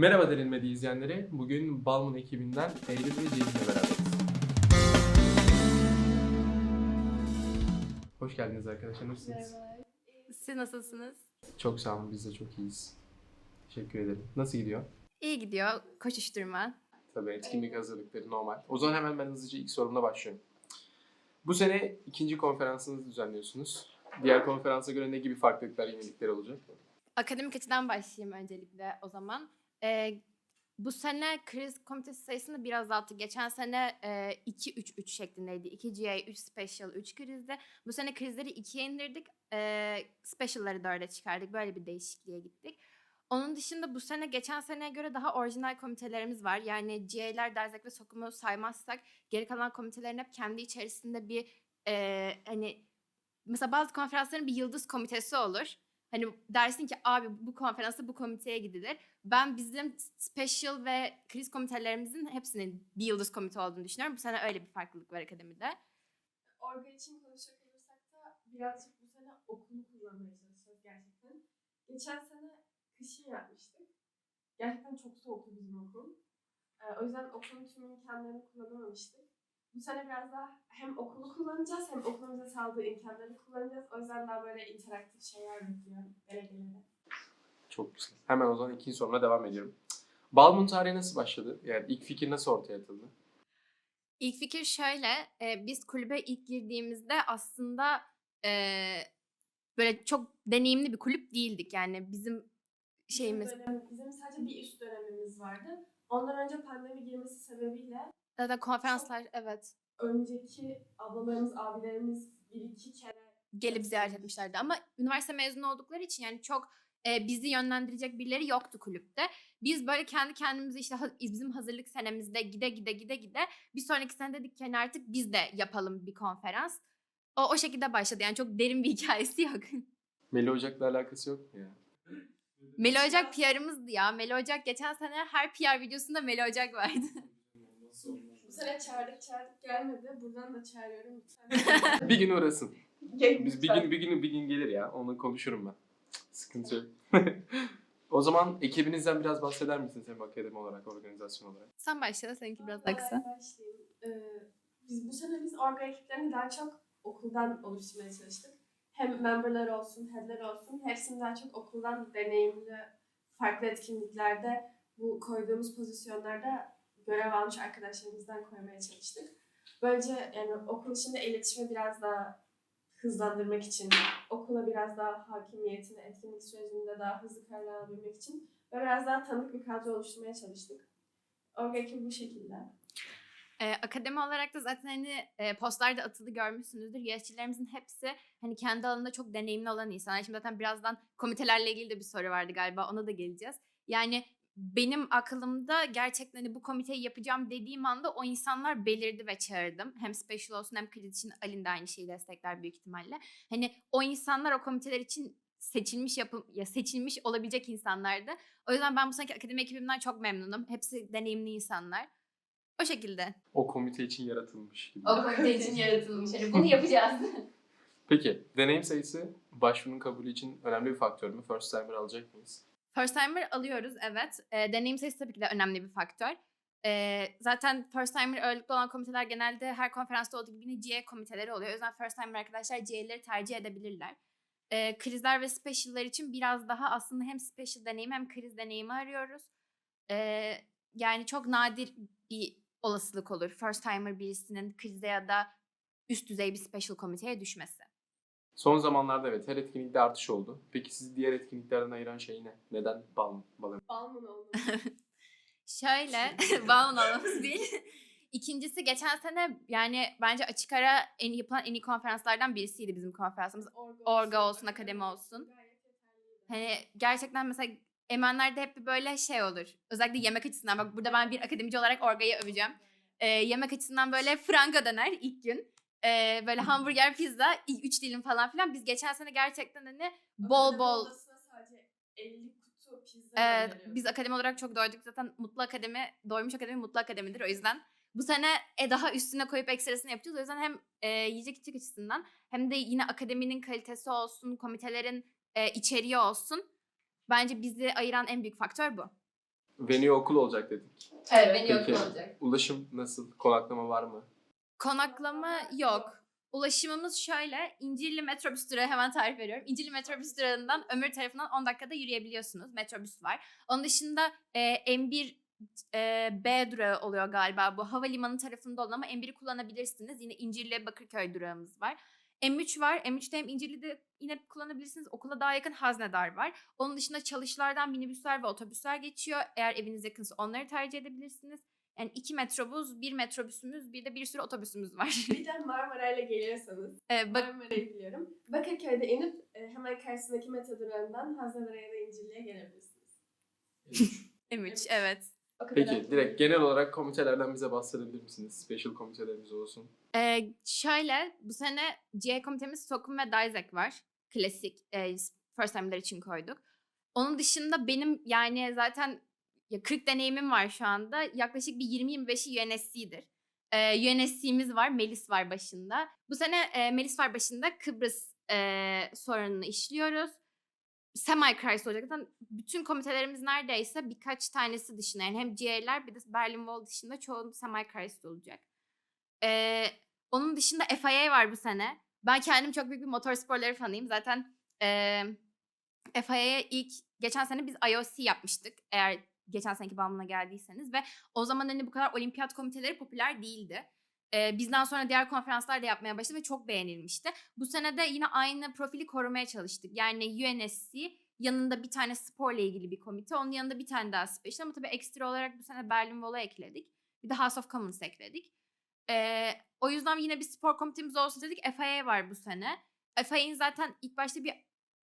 Merhaba Derinmedi izleyenleri. Bugün Balmın ekibinden Eylül ve Ceylin'le beraberiz. Hoş geldiniz arkadaşlar. Nasılsınız? Siz nasılsınız? Çok sağ olun. Biz de çok iyiyiz. Teşekkür ederim. Nasıl gidiyor? İyi gidiyor. Koşuşturma. Tabii etkinlik hazırlıkları normal. O zaman hemen ben hızlıca ilk sorumla başlıyorum. Bu sene ikinci konferansınızı düzenliyorsunuz. Diğer konferansa göre ne gibi farklılıklar, yenilikler olacak? Akademik açıdan başlayayım öncelikle o zaman. Ee, bu sene kriz komitesi sayısını biraz azalttık. Geçen sene e, 2-3-3 şeklindeydi. 2 GA, 3 Special, 3 krizde. Bu sene krizleri 2'ye indirdik. E, special'ları 4'e çıkardık. Böyle bir değişikliğe gittik. Onun dışında bu sene geçen seneye göre daha orijinal komitelerimiz var. Yani GA'ler, derzek ve sokumu saymazsak geri kalan komitelerin hep kendi içerisinde bir e, hani mesela bazı konferansların bir yıldız komitesi olur. Hani dersin ki abi bu konferansa bu komiteye gidilir. Ben bizim special ve kriz komitelerimizin hepsinin bir yıldız komite olduğunu düşünüyorum. Bu sene öyle bir farklılık var akademide. Orga için konuşacak olursak da birazcık bu sene okulu kullanmaya çalışacağız gerçekten. Geçen sene kışın yapmıştık. Gerçekten çok soğuktu bizim okul. Ee, o yüzden okulun tüm imkanlarını kullanamamıştık. Bu sene biraz daha hem okulu kullanacağız hem okulun bize sağladığı imkanları kullanacağız. O yüzden daha böyle interaktif şeyler bekliyorum belediyelere. Çok güzel. Hemen o zaman ikinci sorumla devam ediyorum. Balmum tarihi nasıl başladı? Yani ilk fikir nasıl ortaya atıldı? İlk fikir şöyle. e, biz kulübe ilk girdiğimizde aslında e, böyle çok deneyimli bir kulüp değildik. Yani bizim şeyimiz Bizim, dönem- bizim sadece bir üst dönemimiz vardı. Ondan önce pandemi girmesi sebebiyle zaten konferanslar evet önceki ablalarımız, abilerimiz bir iki kere gelip ziyaret etmişlerdi ama üniversite mezunu oldukları için yani çok e, bizi yönlendirecek birileri yoktu kulüpte. Biz böyle kendi kendimize işte ha- bizim hazırlık senemizde gide gide gide gide bir sonraki sene dedik ki hani artık biz de yapalım bir konferans. O, o şekilde başladı yani çok derin bir hikayesi yok. Melih Ocak'la alakası yok mu ya? Meli Ocak PR'ımızdı ya. Meli Ocak geçen sene her PR videosunda Meli Ocak vardı. Bu sene çağırdık çağırdık gelmedi. Buradan da çağırıyorum bir gün uğrasın. Gelin Biz bir lütfen. gün bir gün bir gün gelir ya. Onu konuşurum ben. Sıkıntı yok. o zaman ekibinizden biraz bahseder misiniz hem akademi olarak, organizasyon olarak? Sen başla seninki biraz daha Ben kısa. başlayayım. Ee, biz bu sene biz orga ekiplerini daha çok okuldan oluşturmaya çalıştık. Hem memberler olsun, headler olsun. Hepsini daha çok okuldan deneyimli, farklı etkinliklerde bu koyduğumuz pozisyonlarda görev almış arkadaşlarımızdan koymaya çalıştık. Böylece yani okul içinde iletişimi biraz daha hızlandırmak için, okula biraz daha hakimiyetini etkinlik sürecinde daha hızlı karar alabilmek için ve biraz daha tanıdık bir kadro oluşturmaya çalıştık. Orga ekibi bu şekilde. Ee, akademi olarak da zaten hani e, postlarda atılı görmüşsünüzdür. Yarışçılarımızın hepsi hani kendi alanında çok deneyimli olan insanlar. Şimdi zaten birazdan komitelerle ilgili de bir soru vardı galiba. Ona da geleceğiz. Yani benim aklımda gerçekten hani bu komiteyi yapacağım dediğim anda o insanlar belirdi ve çağırdım. Hem special olsun hem kriz için Alin de aynı şeyi destekler büyük ihtimalle. Hani o insanlar o komiteler için seçilmiş yapım ya seçilmiş olabilecek insanlardı. O yüzden ben bu seneki akademi ekibimden çok memnunum. Hepsi deneyimli insanlar. O şekilde. O komite için yaratılmış gibi. O komite için yaratılmış. Hani bunu yapacağız. Peki, deneyim sayısı başvurunun kabulü için önemli bir faktör mü? First timer alacak mıyız? First timer alıyoruz evet. Ee, deneyim sayısı tabii ki de önemli bir faktör. Ee, zaten first timer ağırlıklı olan komiteler genelde her konferansta olduğu gibi yine GA komiteleri oluyor. O yüzden first timer arkadaşlar GA'leri tercih edebilirler. Ee, krizler ve special'lar için biraz daha aslında hem special deneyim hem kriz deneyimi arıyoruz. Ee, yani çok nadir bir olasılık olur. First timer birisinin krizde ya da üst düzey bir special komiteye düşmesi. Son zamanlarda evet her etkinlikte artış oldu. Peki sizi diğer etkinliklerden ayıran şey ne? Neden Balmum? Balmum. Balmın oldu. Şöyle, balon olmamız değil. İkincisi geçen sene yani bence açık ara en yapılan en iyi konferanslardan birisiydi bizim konferansımız. Orga olsun, akademi olsun. Gayet yeterliydi. Hani gerçekten mesela Emenler'de hep bir böyle şey olur. Özellikle yemek açısından. Bak burada ben bir akademici olarak Orga'yı öveceğim. Ee, yemek açısından böyle franga döner ilk gün. Ee, böyle hamburger, pizza, üç dilim falan filan. Biz geçen sene gerçekten hani bol bol sadece 50 kutu pizza Evet, gönderiyoruz. biz akademi olarak çok doyduk. Zaten Mutlu Akademi, Doymuş Akademi Mutlu Akademidir o yüzden. Bu sene e, daha üstüne koyup ekstrasını yapacağız. O yüzden hem e, yiyecek içecek açısından hem de yine akademinin kalitesi olsun, komitelerin e, içeriği olsun. Bence bizi ayıran en büyük faktör bu. Venue okul olacak dedik. Evet, Peki. yok olacak. Ulaşım nasıl? Konaklama var mı? Konaklama yok. Ulaşımımız şöyle. İncirli metrobüs durağı hemen tarif veriyorum. İncirli metrobüs durağından Ömür tarafından 10 dakikada yürüyebiliyorsunuz. Metrobüs var. Onun dışında e, M1 e, B durağı oluyor galiba bu. Havalimanı tarafında olan ama M1'i kullanabilirsiniz. Yine İncirli Bakırköy durağımız var. M3 var. M3'te hem İncirli'de yine kullanabilirsiniz. Okula daha yakın Haznedar var. Onun dışında çalışlardan minibüsler ve otobüsler geçiyor. Eğer eviniz yakınsa onları tercih edebilirsiniz. Yani iki metrobüs, bir metrobüsümüz, bir de bir sürü otobüsümüz var. Bir de Marmara ile geliyorsanız, Ee, bak, Marmara'yı biliyorum. Bakırköy'de inip e, hemen karşısındaki metro durağından Hazinedara'ya da İncirli'ye gelebilirsiniz. M3, evet. Kadar Peki direkt genel olarak komitelerden bize bahsedebilir misiniz? Special komitelerimiz olsun. Ee, şöyle, bu sene GA komitemiz Sokun ve Dizek var. Klasik e, first time'lar için koyduk. Onun dışında benim yani zaten ya 40 deneyimim var şu anda. Yaklaşık bir 20-25'i UNSC'dir. Ee, UNSC'miz var, Melis var başında. Bu sene e, Melis var başında Kıbrıs e, sorununu işliyoruz. Semi-crisis olacak. Zaten bütün komitelerimiz neredeyse birkaç tanesi dışında. Yani hem GA'ler bir de Berlin Wall dışında çoğu semi-crisis olacak. Ee, onun dışında FIA var bu sene. Ben kendim çok büyük bir motor sporları fanıyım. Zaten e, FIA'ya ilk geçen sene biz IOC yapmıştık. Eğer geçen seneki bağımına geldiyseniz ve o zaman hani bu kadar olimpiyat komiteleri popüler değildi. Ee, bizden sonra diğer konferanslar da yapmaya başladı ve çok beğenilmişti. Bu sene de yine aynı profili korumaya çalıştık. Yani UNSC yanında bir tane sporla ilgili bir komite. Onun yanında bir tane daha special ama tabii ekstra olarak bu sene Berlin Wall'a ekledik. Bir de House of Commons ekledik. Ee, o yüzden yine bir spor komitemiz olsun dedik. FIA var bu sene. FIA'nin zaten ilk başta bir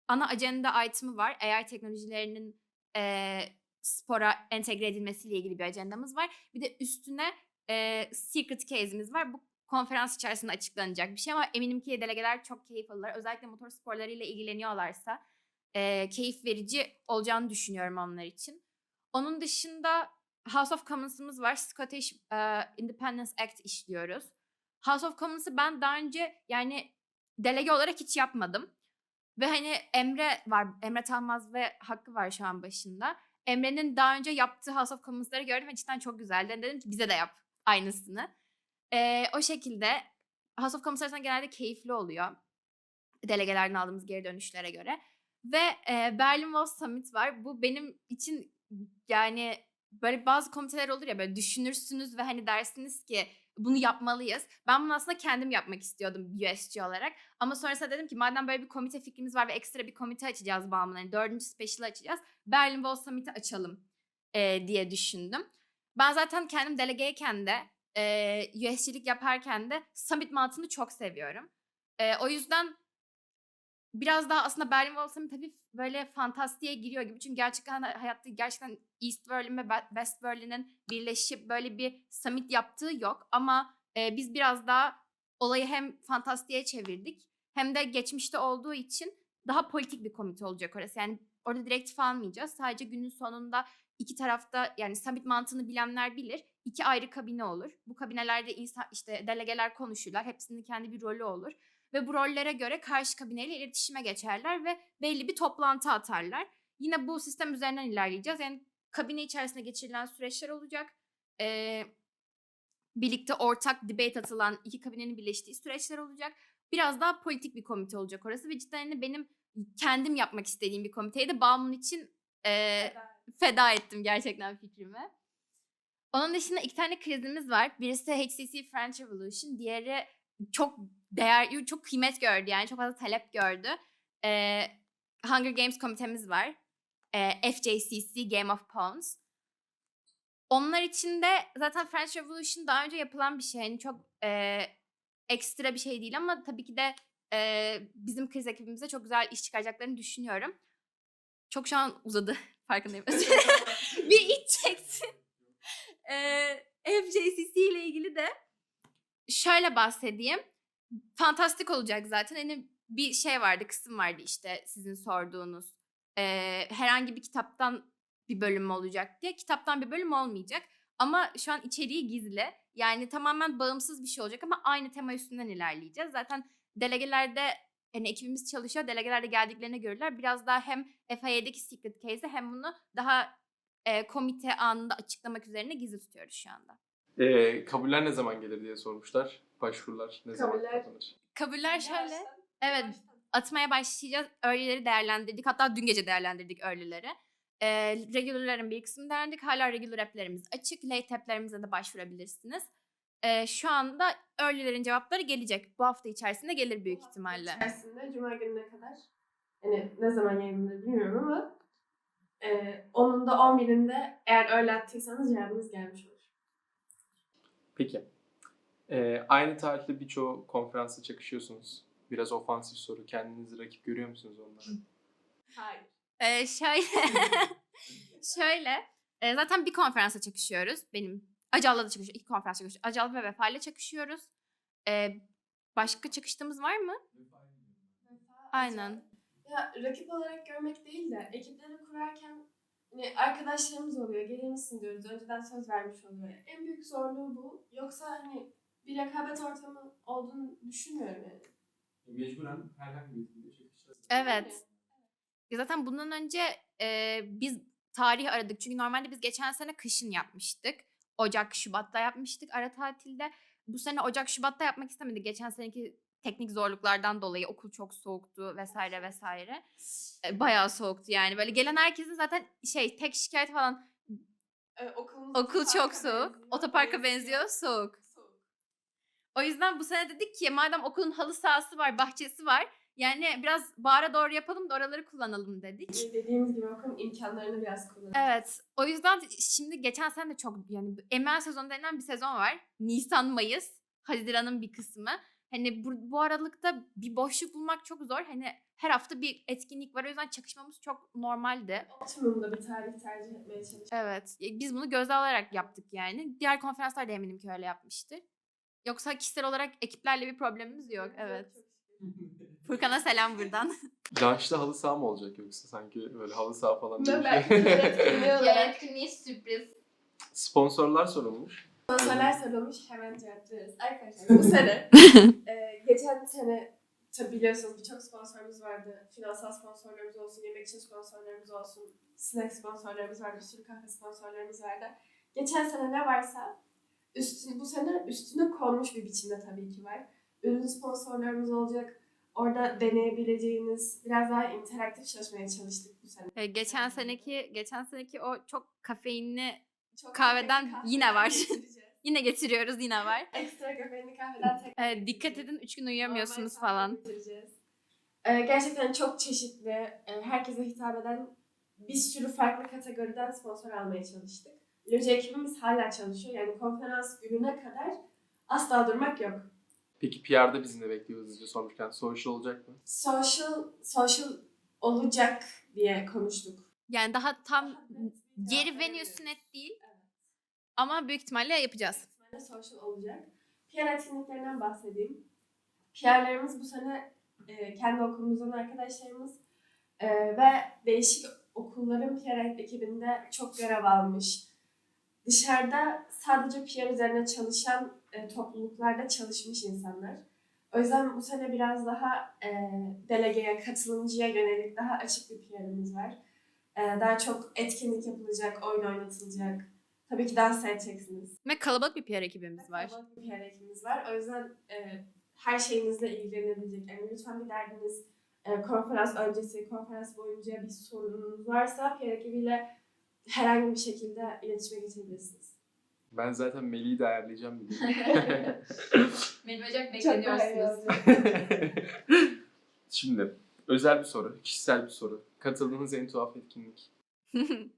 ana ajenda item'ı var. AI teknolojilerinin e, spora entegre edilmesiyle ilgili bir ajandamız var. Bir de üstüne e, secret case'imiz var. Bu konferans içerisinde açıklanacak bir şey ama eminim ki delegeler çok keyif alırlar. Özellikle motor sporlarıyla ilgileniyorlarsa e, keyif verici olacağını düşünüyorum onlar için. Onun dışında House of Commons'ımız var. Scottish e, Independence Act işliyoruz. House of Commons'ı ben daha önce yani delege olarak hiç yapmadım. Ve hani Emre var, Emre Tanmaz ve Hakkı var şu an başında. Emre'nin daha önce yaptığı House of Commons'ları gördüm ve cidden çok güzeldi. Dedim ki bize de yap aynısını. Ee, o şekilde House of Commons arasında genelde keyifli oluyor. Delegelerden aldığımız geri dönüşlere göre. Ve e, Berlin Wall Summit var. Bu benim için yani böyle bazı komiteler olur ya böyle düşünürsünüz ve hani dersiniz ki bunu yapmalıyız. Ben bunu aslında kendim yapmak istiyordum USG olarak. Ama sonrasında dedim ki madem böyle bir komite fikrimiz var ve ekstra bir komite açacağız bağımlı. Yani dördüncü special açacağız. Berlin Wall Summit'i açalım e, diye düşündüm. Ben zaten kendim delegeyken de e, USG'lik yaparken de summit mantığını çok seviyorum. E, o yüzden biraz daha aslında Berlin Wall Summit hafif böyle fantastiğe giriyor gibi. Çünkü gerçekten hayatta gerçekten East Berlin ve West Berlin'in birleşip böyle bir summit yaptığı yok. Ama e, biz biraz daha olayı hem fantastiğe çevirdik hem de geçmişte olduğu için daha politik bir komite olacak orası. Yani orada direktif almayacağız. Sadece günün sonunda iki tarafta yani summit mantığını bilenler bilir. iki ayrı kabine olur. Bu kabinelerde insan işte delegeler konuşurlar. Hepsinin kendi bir rolü olur. Ve bu rollere göre karşı kabineyle iletişime geçerler ve belli bir toplantı atarlar. Yine bu sistem üzerinden ilerleyeceğiz. Yani kabine içerisinde geçirilen süreçler olacak. Ee, birlikte ortak debate atılan iki kabinenin birleştiği süreçler olacak. Biraz daha politik bir komite olacak orası ve cidden hani benim kendim yapmak istediğim bir komiteydi. Bağımın için e, feda ettim gerçekten fikrimi. Onun dışında iki tane krizimiz var. Birisi HCC French Revolution, diğeri çok değer, çok kıymet gördü yani çok fazla talep gördü. Ee, Hunger Games komitemiz var. Ee, FJCC Game of Pawns. Onlar için de zaten French Revolution daha önce yapılan bir şey. Yani çok e, ekstra bir şey değil ama tabii ki de e, bizim kriz ekibimize çok güzel iş çıkaracaklarını düşünüyorum. Çok şu an uzadı. Farkındayım. bir iç çekti. Ee, FJCC ile ilgili de şöyle bahsedeyim. Fantastik olacak zaten. Hani bir şey vardı, kısım vardı işte sizin sorduğunuz. Ee, herhangi bir kitaptan bir bölüm olacak diye. Kitaptan bir bölüm olmayacak. Ama şu an içeriği gizli. Yani tamamen bağımsız bir şey olacak ama aynı tema üstünden ilerleyeceğiz. Zaten delegelerde hani ekibimiz çalışıyor. Delegeler de geldiklerine görürler. Biraz daha hem FIA'deki secret case'de hem bunu daha e, komite anında açıklamak üzerine gizli tutuyoruz şu anda. Ee, kabuller ne zaman gelir diye sormuşlar. Başvurular ne zaman Kabuller- kapanır? Kabuller şöyle. Evet atmaya başlayacağız. Early'leri değerlendirdik. Hatta dün gece değerlendirdik early'leri. Ee, regular'ların bir kısmını değerlendirdik. Hala regular app'lerimiz açık. Late app'lerimize de başvurabilirsiniz. Ee, şu anda early'lerin cevapları gelecek. Bu hafta içerisinde gelir büyük Bu hafta ihtimalle. İçerisinde Cuma gününe kadar. Hani ne zaman yayınlanır bilmiyorum ama e, onun da 11'inde eğer öyle attıysanız cevabınız gelmiş olur. Peki. Ee, aynı tarihte birçoğu konferansa çakışıyorsunuz. Biraz ofansif soru. Kendinizi rakip görüyor musunuz onlara? Hayır. Ee, şöyle, şöyle e, zaten bir konferansa çakışıyoruz. Benim Acal'la da çakışıyoruz. İki konferans çakışıyoruz. Acal ve Vefa ile çakışıyoruz. Ee, başka çakıştığımız var mı? Aynen. Ya rakip olarak görmek değil de ekipleri kurarken hani arkadaşlarımız oluyor, gelir misin diyoruz. Önceden söz vermiş oluyor. En büyük zorluğu bu. Yoksa hani bir rekabet ortamı olduğunu düşünmüyorum yani. Mecburen herhangi bir şekilde çakışacağız. Evet. Ya Zaten bundan önce e, biz tarih aradık. Çünkü normalde biz geçen sene kışın yapmıştık. Ocak, Şubat'ta yapmıştık ara tatilde. Bu sene Ocak, Şubat'ta yapmak istemedik. Geçen seneki teknik zorluklardan dolayı okul çok soğuktu vesaire vesaire. Bayağı soğuktu yani. Böyle gelen herkesin zaten şey tek şikayet falan Ee, okulumuz okul çok soğuk. benziyor, Otoparka benziyor soğuk. Soğuk. O yüzden bu sene dedik ki madem okulun halı sahası var, bahçesi var. Yani biraz bahara doğru yapalım da oraları kullanalım dedik. Dediğimiz gibi okulun imkanlarını biraz kullanıyoruz. Evet. O yüzden şimdi geçen sene de çok yani emel sezonu denilen bir sezon var. Nisan, Mayıs, Haziran'ın bir kısmı. Hani bu, bu aralıkta bir boşluk bulmak çok zor. Hani her hafta bir etkinlik var. O yüzden çakışmamız çok normaldi. Optimum'da bir tarih tercih etmeye çalışıyoruz. Evet. Biz bunu göze alarak yaptık yani. Diğer konferanslar da eminim ki öyle yapmıştır. Yoksa kişisel olarak ekiplerle bir problemimiz yok. Evet. Furkan'a selam buradan. Launch'ta halı saha mı olacak yoksa sanki böyle halı saha falan Ben bir belki bir etkinliği olarak etkinliği sürpriz. Sponsorlar sorulmuş. Sponsorlar sorulmuş hemen cevap veririz. Arkadaşlar bu sene, e, geçen sene tabi biliyorsunuz birçok sponsorumuz vardı. Finansal sponsorlarımız olsun, yemek için sponsorlarımız olsun, snack sponsorlarımız vardı, bir sürü kahve sponsorlarımız vardı. Geçen sene ne varsa üstü, bu sene üstüne konmuş bir biçimde tabii ki var. Ürün sponsorlarımız olacak. Orada deneyebileceğiniz, biraz daha interaktif çalışmaya çalıştık bu sene. Ee, geçen seneki geçen seneki o çok kafeinli Çok Kahveden kafeinli yine var. yine getiriyoruz yine var. Ekstra kafeinli kahveden tek Ee, dikkat edin 3 gün uyuyamıyorsunuz Normal falan. kahve. Ee, gerçekten çok çeşitli, e, herkese hitap eden bir sürü farklı kategoriden sponsor almaya çalıştık. Loji ekibimiz hala çalışıyor. Yani konferans gününe kadar asla durmak yok. Peki PR'da bizi ne bekliyor hızlıca sormuşken? Social olacak mı? Social, social olacak diye konuştuk. Yani daha tam Daha net bir cevap yeri veremiyoruz. venüsü net değil Evet. ama büyük ihtimalle yapacağız. Büyük ihtimalle social olacak. PR etkinliklerinden bahsedeyim. PR'larımız bu sene e, kendi okulumuzdan arkadaşlarımız e, ve değişik okulların PR ekibinde çok görev almış. Dışarıda sadece PR üzerine çalışan e, topluluklarda çalışmış insanlar. O yüzden bu sene biraz daha e, delegeye, katılımcıya yönelik daha açık bir PR'ımız var. E, daha çok etkinlik yapılacak, oyun oynatılacak. Tabii ki dans edeceksiniz. Ve kalabalık bir PR ekibimiz var. Kalabalık bir PR ekibimiz var. O yüzden e, her şeyinizle ilgilenebilecek. Yani lütfen bir derdiniz, e, konferans öncesi, konferans boyunca bir sorununuz varsa PR ekibiyle herhangi bir şekilde iletişime geçebilirsiniz. Ben zaten Melih'i de ayarlayacağım bir gün. Hocam iyi olacak. Şimdi özel bir soru, kişisel bir soru. Katıldığınız en tuhaf etkinlik.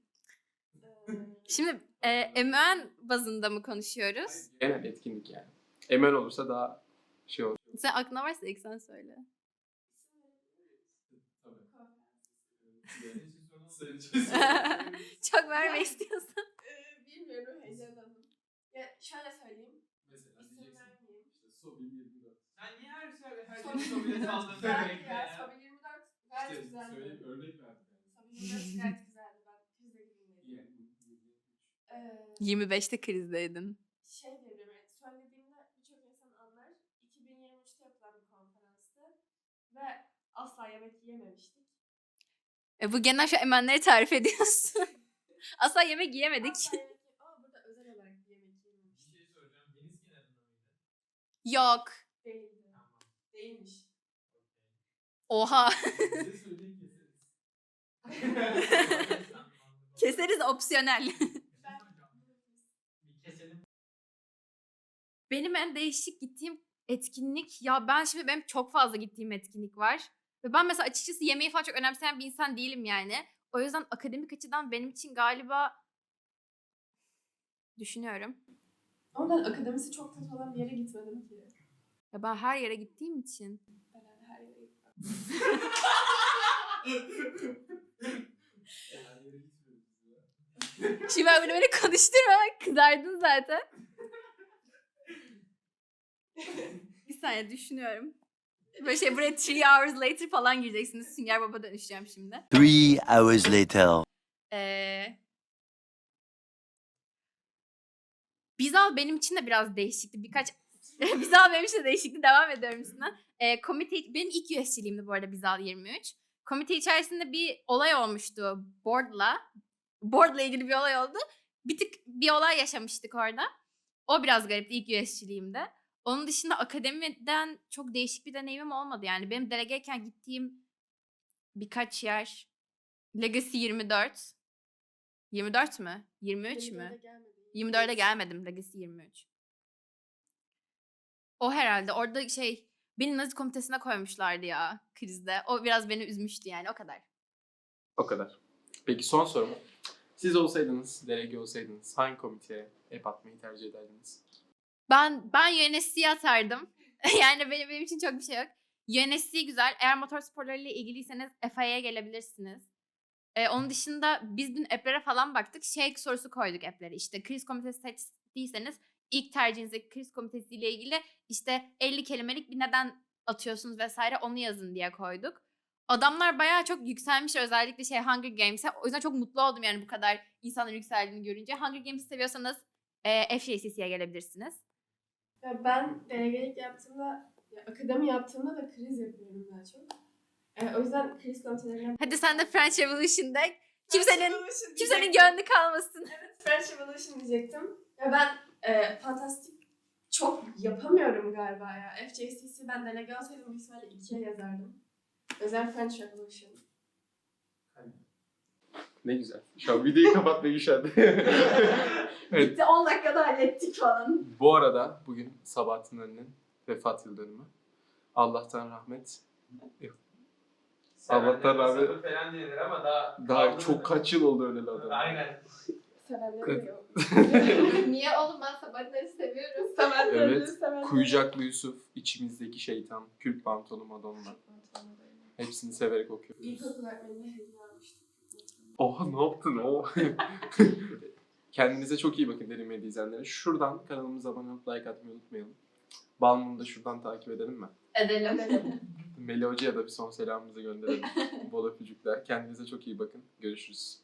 Şimdi e, MÖN bazında mı konuşuyoruz? Genel etkinlik yani. Emel olursa daha şey olur. Sen aklına varsa ilk sen söyle. Çok verme istiyorsan. e, bilmiyorum, heyecanlandım. Ya şöyle söyleyeyim. Mesela İsim vermeyeyim. Sobin 24. Sen niye her şey her Sobi- şeyi Güzeldi ya. ya? Sobi 24 gayet güzeldi. örnek verdim. Sobi 24 gayet güzeldi. Ben gibiydim. Ee, 25'te krizdeydin. şey evet, söylediğimde birçok insan anlar. 2023'te yapılan bir konferanstı ve asla yemek yiyememiştik. E, bu genel şu emenleri tarif ediyorsun. Asla yemek yiyemedik. Aa burada özel olarak yemek şey soracağım. Deniz kenarında mıydı? Yok. Değildi. Değilmiş. Oha. Size söyleyeyim keseriz. Keseriz opsiyonel. Bir keselim. Benim en değişik gittiğim etkinlik ya ben şimdi benim çok fazla gittiğim etkinlik var. Ve ben mesela açıkçası yemeği falan çok önemseyen bir insan değilim yani. O yüzden akademik açıdan benim için galiba düşünüyorum. Ama ben akademisi çok kötü olan bir yere gitmedim ki. Ya ben her yere gittiğim için. Ben öyle her yere gitmem. Şimdi ben bunu böyle konuşturma bak kızardın zaten. bir saniye düşünüyorum. Böyle şey buraya three hours later falan gireceksiniz. Sünger Baba dönüşeceğim şimdi. Three hours later. Ee, Bizal benim için de biraz değişikti. Birkaç Bizal benim için de değişikti. Devam ediyorum üstünden. Ee, komite, benim ilk üyesiliğimdi bu arada Bizal 23. Komite içerisinde bir olay olmuştu board'la. Board'la ilgili bir olay oldu. Bir tık bir olay yaşamıştık orada. O biraz garipti ilk üyesiliğimde. Onun dışında akademiden çok değişik bir deneyimim olmadı. Yani benim delegeyken gittiğim birkaç yer Legacy 24. 24 mü? 23 Benim mü? öyle gelmedi. 24'e gelmedim Legacy 23. O herhalde orada şey beni Nazi komitesine koymuşlardı ya krizde. O biraz beni üzmüştü yani o kadar. O kadar. Peki son sorum. Siz olsaydınız, delege olsaydınız hangi komiteye ep atmayı tercih ederdiniz? Ben ben UNSC'ye atardım. yani benim, benim için çok bir şey yok. UNSC güzel. Eğer motor sporlarıyla ilgiliyseniz FIA'ya gelebilirsiniz. Ee, onun dışında biz dün app'lere falan baktık. Şey sorusu koyduk app'lere. İşte kriz komitesi seçtiyseniz ilk tercihinizdeki kriz komitesiyle ilgili işte 50 kelimelik bir neden atıyorsunuz vesaire onu yazın diye koyduk. Adamlar bayağı çok yükselmiş özellikle şey Hunger Games'e. O yüzden çok mutlu oldum yani bu kadar insanların yükseldiğini görünce. Hunger Games'i seviyorsanız e, FJCC'ye gelebilirsiniz. Ya ben delegelik yaptığımda, ya akademi yaptığımda da kriz yapıyorum daha çok. Ee, o yüzden kriz komitelerine... Hadi sen de French Revolution'da kimsenin Revolution kimsenin gönlü kalmasın. Evet, French Revolution diyecektim. Ya ben e, fantastik çok yapamıyorum galiba ya. FJCC ben delege olsaydım büyük ihtimalle ikiye yazardım. Özel French Revolution. Ne güzel. Şu an videoyu kapatmayı üşendi. evet. Bitti 10 dakikada hallettik falan. Bu arada bugün Sabahattin Ali'nin vefat yıl dönümü. Allah'tan rahmet. Allah'tan rahmet. Sabır falan denir ama daha... Daha çok kaç yıl oldu öyle adam. Aynen. Sevenlerim yok. Niye oğlum ben sabahları seviyorum. Sevenlerim, Evet, sevenlerim. Kuyucaklı Yusuf, içimizdeki şeytan, Kürk pantolon Madonna. Hepsini severek okuyoruz. İlkokul öğretmenine hediye. Oha ne yaptın o? Kendinize çok iyi bakın derim medya izleyenlere. Şuradan kanalımıza abone olup like atmayı unutmayalım. Balmum'u da şuradan takip edelim mi? Edelim. Meli Hoca'ya da bir son selamımızı gönderelim. Bol öpücükler. Kendinize çok iyi bakın. Görüşürüz.